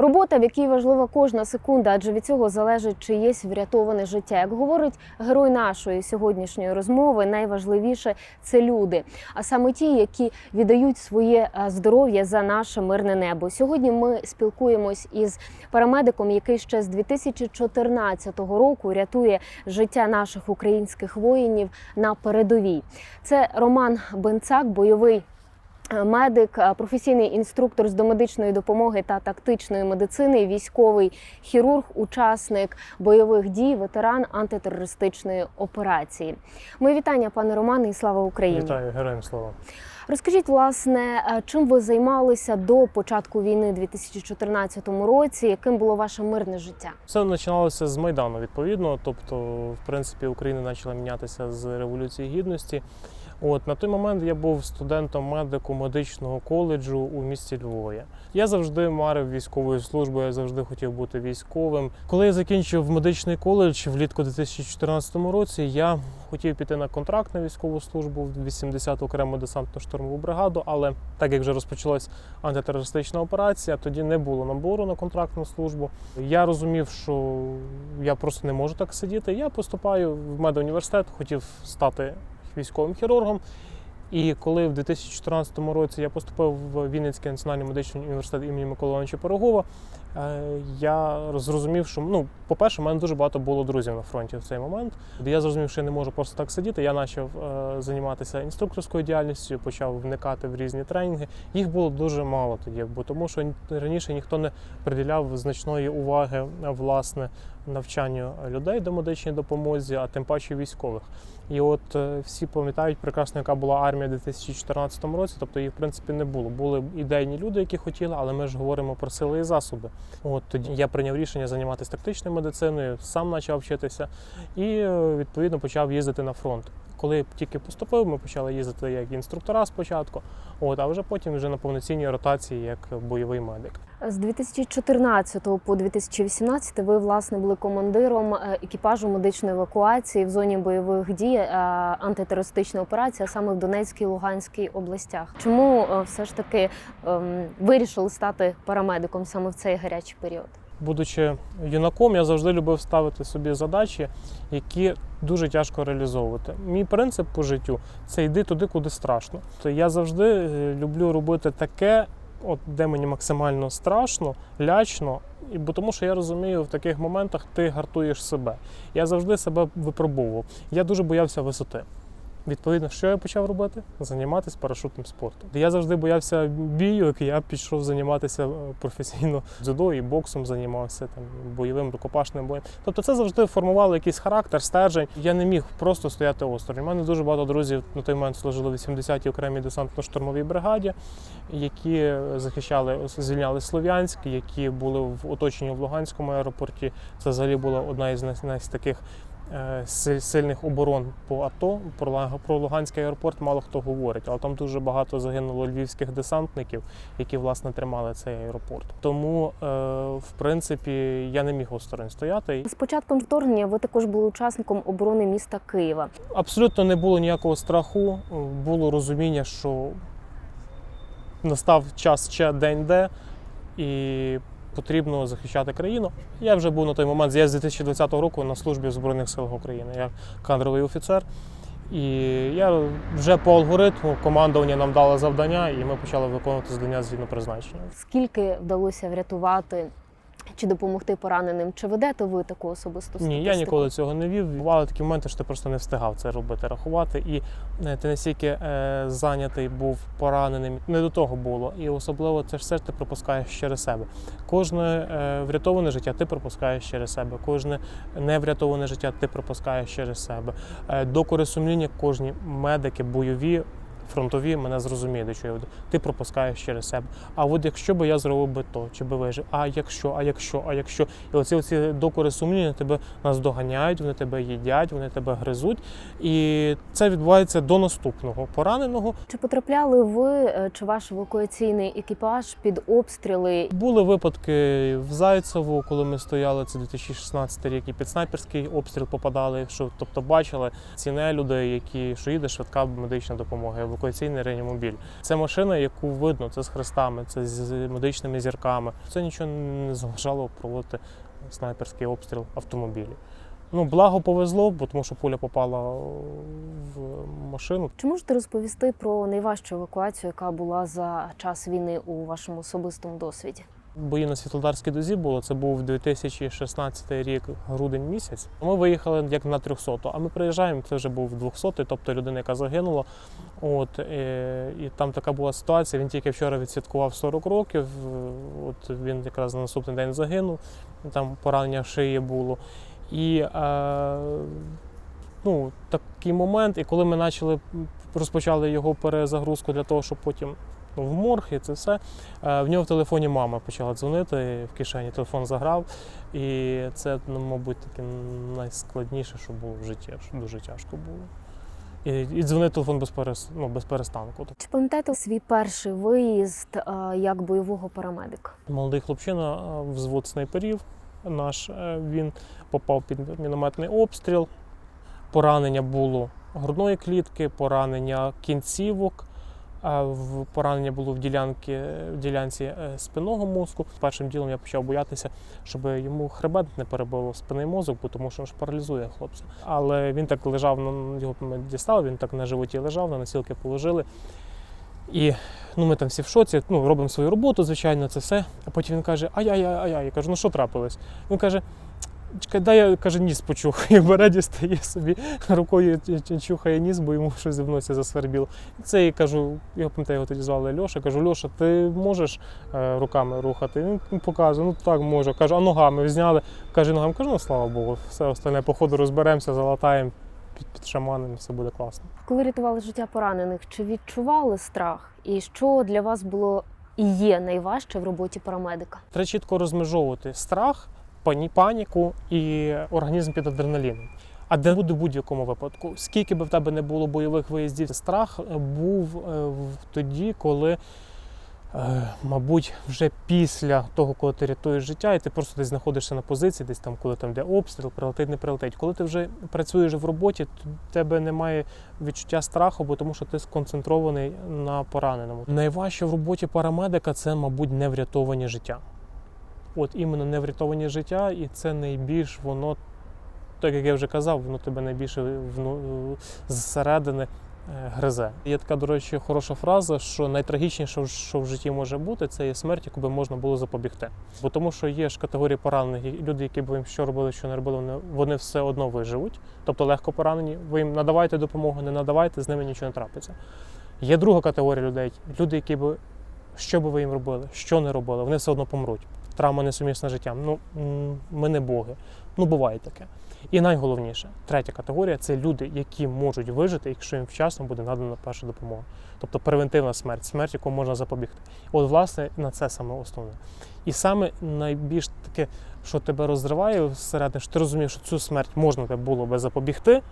Робота, в якій важлива кожна секунда, адже від цього залежить чиєсь врятоване життя. Як говорить герой нашої сьогоднішньої розмови, найважливіше це люди, а саме ті, які віддають своє е, здоров'я за наше мирне небо. Сьогодні ми спілкуємось із парамедиком, який ще з 2014 року рятує життя наших українських воїнів на передовій. Це Роман Бенцак, бойовий медик, е, професійний інструктор з домедичної допомоги та тактичної медицини, військовий хірург, учасник бойових дій, ветеран антитерористичної операції. Мої вітання, пане Романе, і слава Україні! Вітаю, героям слава. Розкажіть, власне, е, чим ви займалися до початку війни у 2014 році? Яким було ваше мирне життя? Все починалося з Майдану, відповідно. Тобто, в принципі, Україна почала мінятися з Революції Гідності. От на той момент я був студентом медику медичного коледжу у місті Львові. Я завжди марив військовою службою, я завжди хотів бути військовим. Коли я закінчив медичний коледж влітку 2014 році, я хотів піти на контракт на військову службу в 80-ту окрему десантно-штурмову бригаду, але так як вже розпочалась антитерористична операція, тоді не було набору на контрактну службу. Я розумів, що я просто не можу так сидіти. Я поступаю в медуніверситет, хотів стати військовим хірургом. І коли в 2014 році я поступив в Вінницький національний медичний університет імені Миколи Івановича Пирогова, е, я зрозумів, що ну, по-перше, у мене дуже багато було друзів на фронті в цей момент. Я зрозумів, що я не можу просто так сидіти. Я почав е, займатися інструкторською діяльністю, почав вникати в різні тренінги. Їх було дуже мало тоді, бо тому що раніше ніхто не приділяв значної уваги власне навчанню людей до медичної допомозі, а тим паче військових. І от е, всі пам'ятають прекрасно, яка була армія у 2014 році. Тобто її в принципі не було. Були ідейні люди, які хотіли, але ми ж говоримо про сили і засоби. От тоді я прийняв рішення займатися тактичною медициною, сам почав вчитися і е, відповідно почав їздити на фронт. Коли тільки поступив, ми почали їздити як інструктора спочатку, от а вже потім вже на повноцінній ротації як бойовий медик. З 2014 по 2018 ви власне були командиром е, екіпажу медичної евакуації в зоні бойових дій е, антитерористичної операції, а саме в Донецькій і Луганській областях. Чому е, все ж таки ем, вирішили стати парамедиком саме в цей гарячий період? Будучи юнаком, я завжди любив ставити собі задачі, які дуже тяжко реалізовувати. Мій принцип по життю це йди туди, куди страшно. То я завжди е, люблю робити таке, от де мені максимально страшно, лячно. І бо тому, що я розумію, в таких моментах ти гартуєш себе. Я завжди себе випробовував. Я дуже боявся висоти. Відповідно, що я почав робити? Займатися парашутним спортом. Я завжди боявся бію, як я пішов займатися е, професійно дзюдо і боксом займався там бойовим рукопашним боєм. Тобто це завжди формувало якийсь характер, стержень. Я не міг просто стояти осторонь. У мене дуже багато друзів на той момент служили в 80-й окремій десантно-штурмовій бригаді, які захищали, звільняли Слов'янськ, які були в оточенні в Луганському аеропорті. Це взагалі була одна із таких сильних оборон по АТО. Про Луганський аеропорт мало хто говорить, але там дуже багато загинуло львівських десантників, які власне тримали цей аеропорт. Тому, е, в принципі, я не міг осторонь стояти. З початком вторгнення ви також були учасником оборони міста Києва. Абсолютно не було ніякого страху. Було розуміння, що настав час ще день де і потрібно захищати країну. Я вже був на той момент, я з 2020 року на службі в Збройних силах України. Я кадровий офіцер. І я вже по алгоритму командування нам дало завдання, і ми почали виконувати завдання згідно призначення. Скільки вдалося врятувати чи допомогти пораненим? Чи ведете ви таку особисту Ні, я ніколи цього не вів. Бували такі моменти, що ти просто не встигав це робити, рахувати. І е, ти настільки е, зайнятий був пораненим. Не до того було. І особливо це ж все ти пропускаєш через себе. Кожне е, врятоване життя ти пропускаєш через себе. Кожне неврятоване життя ти пропускаєш через себе. Е, докори сумління кожні медики, бойові. Фронтові мене зрозуміють, до чого я веду. Ти пропускаєш через себе. А от якщо би я зробив би то, чи би вижив, а якщо, а якщо, а якщо. І оці оці докори сумління тебе наздоганяють, вони тебе їдять, вони тебе гризуть. І це відбувається до наступного пораненого. Чи потрапляли ви е, чи ваш евакуаційний екіпаж під обстріли? Були випадки в Зайцеву, коли ми стояли, це 2016 рік, і під снайперський обстріл попадали. Що тобто бачили ці людей, які що їде швидка медична допомога. Евакуаційний реанімобіль. Це машина, яку видно, це з хрестами, це з медичними зірками. Це нічого не заважало проводити снайперський обстріл автомобілів. Ну, благо повезло, бо тому що пуля попала в машину. Чи можете розповісти про найважчу евакуацію, яка була за час війни у вашому особистому досвіді? Бої на Світлодарській дозі було. Це був 2016 рік, грудень місяць. Ми виїхали як на 300, а ми приїжджаємо. Це вже був 200, тобто людина, яка загинула. От е, і там така була ситуація. Він тільки вчора відсвяткував 40 років. От він якраз на наступний день загинув. Там поранення шиї було. І е, ну, такий момент, і коли ми почали розпочали його перезагрузку для того, щоб потім в морг і це все. Е, В нього в телефоні мама почала дзвонити, в кишені телефон заграв. І це, ну, мабуть, таке найскладніше, що було в житті, що дуже тяжко було. І, і дзвонив телефон без, перес, ну, без перестанку. Чи пам'ятаєте свій перший виїзд е, як бойового парамедика? Молодий хлопчина е, взвод снайперів наш, він попав під мінометний обстріл. Поранення було грудної клітки, поранення кінцівок. Поранення було в, ділянки, в ділянці е, спинного мозку. Першим ділом я почав боятися, щоб йому хребет не перебило спинний мозок, бо тому що він ж паралізує хлопця. Але він так лежав, на- його ми дістали, він так на животі лежав, на носілки положили. І ну, ми там всі в шоці, ну, робимо свою роботу, звичайно, це все. А потім він каже: ай-яй-яй-яй. Я кажу, ну що трапилось? Він каже, чекай, дай я каже, ніс почухаю. Бере, дістає собі рукою чухає ніс, бо йому щось в носі засвербіло. Це я кажу, я пам'ятаю, його тоді звали Льоша. Кажу, Льоша, ти можеш е, руками рухати? Він показує, ну так можу. Кажу, а ногами зняли. Каже, ногами кажу, ну слава Богу, все остальне по ходу розберемося, залатаємо під, під шаманами, все буде класно. Коли рятували життя поранених, чи відчували страх? І що для вас було і є найважче в роботі парамедика? Треба чітко розмежовувати страх, паніку і організм під адреналіном. А де буде в будь-якому випадку, скільки би в тебе не було бойових виїздів, страх був е, тоді, коли, е, мабуть, вже після того, коли ти рятуєш життя, і ти просто десь знаходишся на позиції, десь там, коли там де обстріл, прилетить, не прилетить. Коли ти вже працюєш в роботі, то в тебе немає відчуття страху, бо тому що ти сконцентрований на пораненому. Найважче в роботі парамедика це, мабуть, не врятовані життя. От іменно не врятовані життя, і це найбільш воно, так як я вже казав, воно тебе найбільше вну, зсередини е, гризе. Є така, до речі, хороша фраза, що найтрагічніше, що в житті може бути, це є смерть, яку би можна було запобігти. Бо тому, що є ж категорії поранених, і люди, які б їм що робили, що не робили, вони, вони все одно виживуть. Тобто легко поранені. Ви їм надавайте допомогу, не надавайте, з ними нічого не трапиться. Є друга категорія людей, люди, які б що би ви їм робили, що не робили, вони все одно помруть. Травма несумісна з життям. Ну, ми не боги. Ну, буває таке. І найголовніше, третя категорія це люди, які можуть вижити, якщо їм вчасно буде надана перша допомога. Тобто превентивна смерть, смерть, яку можна запобігти. От, власне, на це саме основне. І саме найбільш таке, що тебе розриває всередині, що ти розумієш, що цю смерть можна було би запобігти,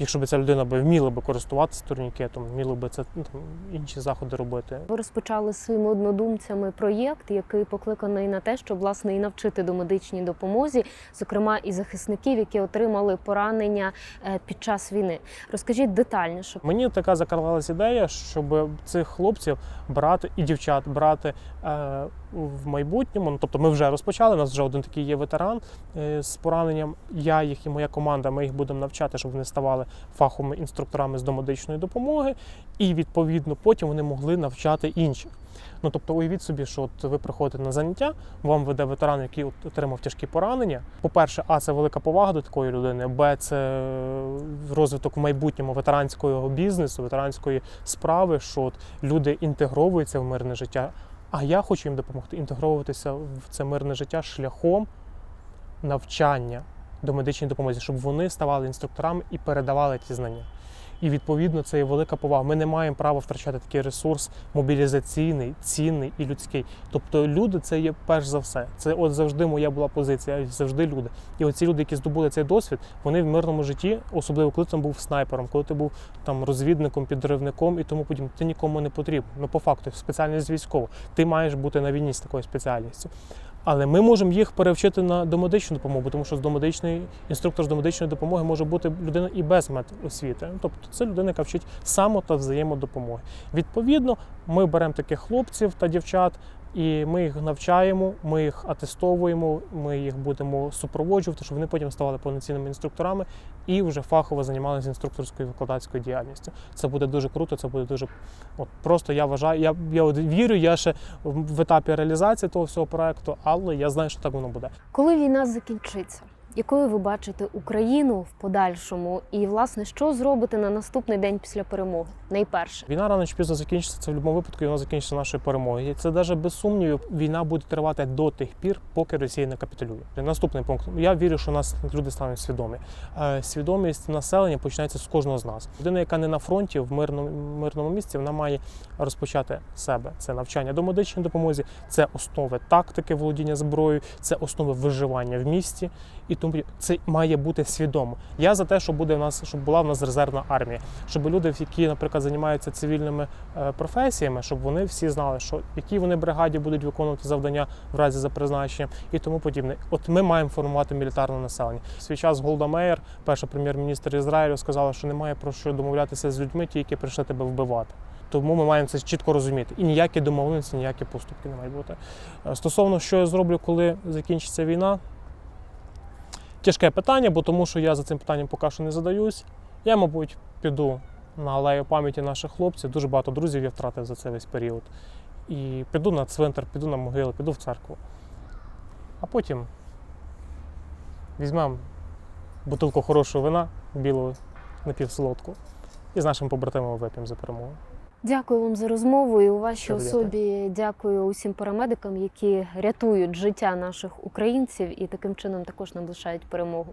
якщо б ця людина би вміла би користуватися турнікетом, вміла би це ну, там, інші заходи робити. Ви розпочали своїми однодумцями проєкт, який покликаний на те, щоб власне і навчити до медичній допомозі, зокрема і захисників, які отримали поранення е, під час війни. Розкажіть детальніше. Мені така закарвалася ідея, щоб цих хлопців брати і дівчат брати е, в майбутньому. Ну, тобто ми вже розпочали. У нас вже один такий є ветеран е, з пораненням. Я їх і моя команда. Ми їх будемо навчати, щоб вони ставали фаховими інструкторами з домедичної допомоги, і відповідно потім вони могли навчати інших. Ну тобто, уявіть собі, що от ви приходите на заняття, вам веде ветеран, який отримав тяжкі поранення. По-перше, а це велика повага до такої людини. Б, це розвиток в майбутньому ветеранського бізнесу, ветеранської справи, що от люди інтегровуються в мирне життя. А я хочу їм допомогти інтегровуватися в це мирне життя шляхом навчання до медичної допомоги, щоб вони ставали інструкторами і передавали ті знання. І відповідно це є велика повага. Ми не маємо права втрачати такий ресурс мобілізаційний, цінний і людський. Тобто люди це є перш за все. Це от завжди моя була позиція, завжди люди. І оці люди, які здобули цей досвід, вони в мирному житті, особливо коли ти був снайпером, коли ти був там розвідником, підривником і тому подібне, ти нікому не потрібен. Ну по факту, спеціальність військова. Ти маєш бути на війні з такою спеціальністю. Але ми можемо їх перевчити на домедичну допомогу, тому що з домедичної інструктор з домедичної допомоги може бути людина і без медосвіти. Ну, Тобто це людина, яка вчить само та взаємодопомоги. Відповідно, ми беремо таких хлопців та дівчат. І ми їх навчаємо, ми їх атестовуємо, ми їх будемо супроводжувати, щоб вони потім ставали повноцінними інструкторами і вже фахово займалися інструкторською викладацькою діяльністю. Це буде дуже круто, це буде дуже от просто я вважаю. Я, я от вірю, я ще в етапі реалізації того всього проекту, але я знаю, що так воно буде. Коли війна закінчиться, якою ви бачите Україну в подальшому, і власне що зробите на наступний день після перемоги? Найперше. Війна рано чи пізно закінчиться. Це в будь-якому випадку і вона закінчиться нашою перемогою. І це навіть без сумнівів. Війна буде тривати до тих пір, поки Росія не капітулює. Наступний пункт. Я вірю, що у нас люди стануть свідомі. Е, Свідомість населення починається з кожного з нас. Людина, яка не на фронті в мирному мирному місці, вона має розпочати себе. Це навчання до медичної допомозі, це основи тактики володіння зброєю, це основи виживання в місті. І тому це має бути свідомо. Я за те, що буде в нас, щоб була в нас резервна армія, щоб люди, які, наприклад, займаються цивільними е, професіями, щоб вони всі знали, що які вони бригаді будуть виконувати завдання в разі за призначенням і тому подібне. От ми маємо формувати мілітарне населення. В свій час Голда Меєр, перша прем'єр-міністр Ізраїлю, сказала, що немає про що домовлятися з людьми, ті, які прийшли тебе вбивати. Тому ми маємо це чітко розуміти. І ніякі домовленості, ніякі поступки не мають бути. Е, Стосовно що я зроблю, коли закінчиться війна, тяжке питання, бо тому що я за цим питанням поки що не задаюсь. Я, мабуть, піду на алею пам'яті наших хлопців. Дуже багато друзів я втратив за цей весь період. І піду на цвинтар, піду на могилу, піду в церкву. А потім візьмемо бутилку хорошого вина, білого напівсолодку, і з нашими побратимами вип'ємо за перемогу. Дякую вам за розмову. І у вашій особі дякую усім парамедикам, які рятують життя наших українців і таким чином також наближають перемогу.